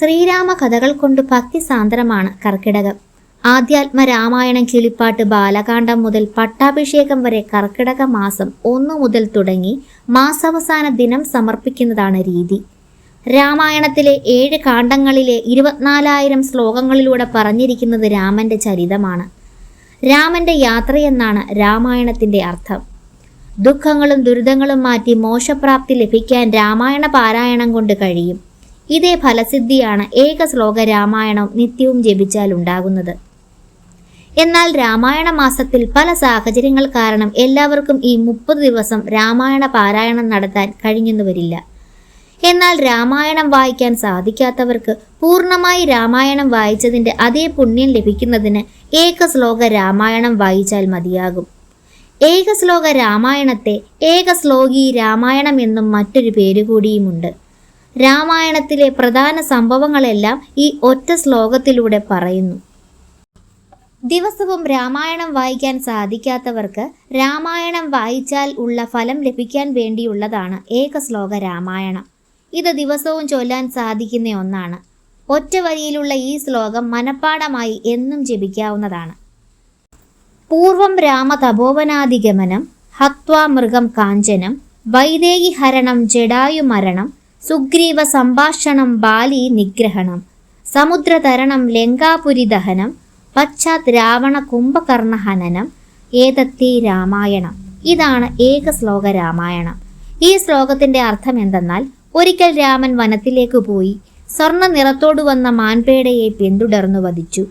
ശ്രീരാമ കഥകൾ കൊണ്ട് ഭക്തി സാന്ദ്രമാണ് കർക്കിടകം. ആധ്യാത്മ രാമായണം കിളിപ്പാട്ട് ബാലകാന്ഡം മുതൽ പട്ടാഭിഷേകം വരെ കർക്കിടക മാസം ഒന്നു മുതൽ തുടങ്ങി മാസാവസാന ദിനം സമർപ്പിക്കുന്നതാണ് രീതി. രാമായണത്തിലെ ഏഴ് കാണ്ഡങ്ങളിലെ ഇരുപത്തിനാലായിരം ശ്ലോകങ്ങളിലൂടെ പറഞ്ഞിരിക്കുന്നത് രാമന്റെ ചരിതമാണ്. രാമന്റെ യാത്രയെന്നാണ് രാമായണത്തിന്റെ അർത്ഥം. ദുഃഖങ്ങളും ദുരിതങ്ങളും മാറ്റി മോശപ്രാപ്തി ലഭിക്കാൻ രാമായണ പാരായണം കൊണ്ട് കഴിയും. ഇതേ ഫലസിദ്ധിയാണ് ഏക ശ്ലോക രാമായണം നിത്യവും ജപിച്ചാൽ ഉണ്ടാകുന്നത്. എന്നാൽ രാമായണ മാസത്തിൽ പല സാഹചര്യങ്ങൾ കാരണം എല്ലാവർക്കും ഈ മുപ്പത് ദിവസം രാമായണ പാരായണം നടത്താൻ കഴിഞ്ഞെന്നു വരില്ല. എന്നാൽ രാമായണം വായിക്കാൻ സാധിക്കാത്തവർക്ക് പൂർണമായി രാമായണം വായിച്ചതിന്റെ അതേ പുണ്യം ലഭിക്കുന്നതിന് ഏക ശ്ലോക രാമായണം വായിച്ചാൽ മതിയാകും. ഏക ശ്ലോക രാമായണത്തെ ഏക ശ്ലോകി രാമായണം എന്നും മറ്റൊരു പേരുകൂടിയുമുണ്ട്. രാമായണത്തിലെ പ്രധാന സംഭവങ്ങളെല്ലാം ഈ ഒറ്റ ശ്ലോകത്തിലൂടെ പറയുന്നു. ദിവസവും രാമായണം വായിക്കാൻ സാധിക്കാത്തവർക്ക് രാമായണം വായിച്ചാൽ ഉള്ള ഫലം ലഭിക്കാൻ വേണ്ടിയുള്ളതാണ് ഏക ശ്ലോക രാമായണം. ഇത് ദിവസവും ചൊല്ലാൻ സാധിക്കുന്ന ഒന്നാണ്. ഒറ്റ വരിയിലുള്ള ഈ ശ്ലോകം മനഃപ്പാടമായി എന്നും ജപിക്കാവുന്നതാണ്. പൂർവം രാമതപോവനാധിഗമനം ഹത്വാ മൃഗം കാഞ്ചനം വൈദേഹി ഹരണം ജഡായുമരണം സുഗ്രീവ സംഭാഷണം ബാലി നിഗ്രഹണം. സമുദ്രതരണം ലങ്കാപുരി ദഹനം. പശ്ചാത് രാവണ കുംഭകർണ ഹനനം ഏതത്തി രാമായണം. ഇതാണ് ഏക ശ്ലോക രാമായണം. ഈ ശ്ലോകത്തിന്റെ അർത്ഥം എന്തെന്നാൽ ഒരിക്കൽ രാമൻ വനത്തിലേക്ക് പോയി സ്വർണ നിറത്തോടു വന്ന മാൻപേടയെ പിന്തുടർന്നു വധിച്ചു.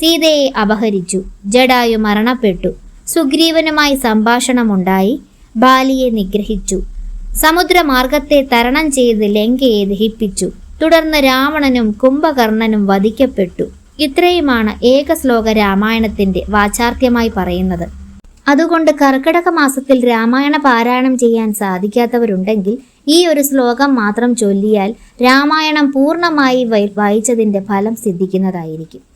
സീതയെ അപഹരിച്ചു. ജഡായു മരണപ്പെട്ടു. സുഗ്രീവനുമായി സംഭാഷണമുണ്ടായി. ബാലിയെ നിഗ്രഹിച്ചു. സമുദ്രമാർഗത്തെ തരണം ചെയ്ത് ലങ്കയെ ദഹിപ്പിച്ചു തുടർന്ന് രാവണനും കുംഭകർണനും വധിക്കപ്പെട്ടു. ഇത്രയുമാണ് ഏക ശ്ലോക രാമായണത്തിന്റെ വാചാർത്ഥ്യമായി പറയുന്നത്. അതുകൊണ്ട് കർക്കിടക മാസത്തിൽ രാമായണ പാരായണം ചെയ്യാൻ സാധിക്കാത്തവരുണ്ടെങ്കിൽ ഈ ഒരു ശ്ലോകം മാത്രം ചൊല്ലിയാൽ രാമായണം പൂർണമായി വായിച്ചതിന്റെ ഫലം സിദ്ധിക്കുന്നതായിരിക്കും.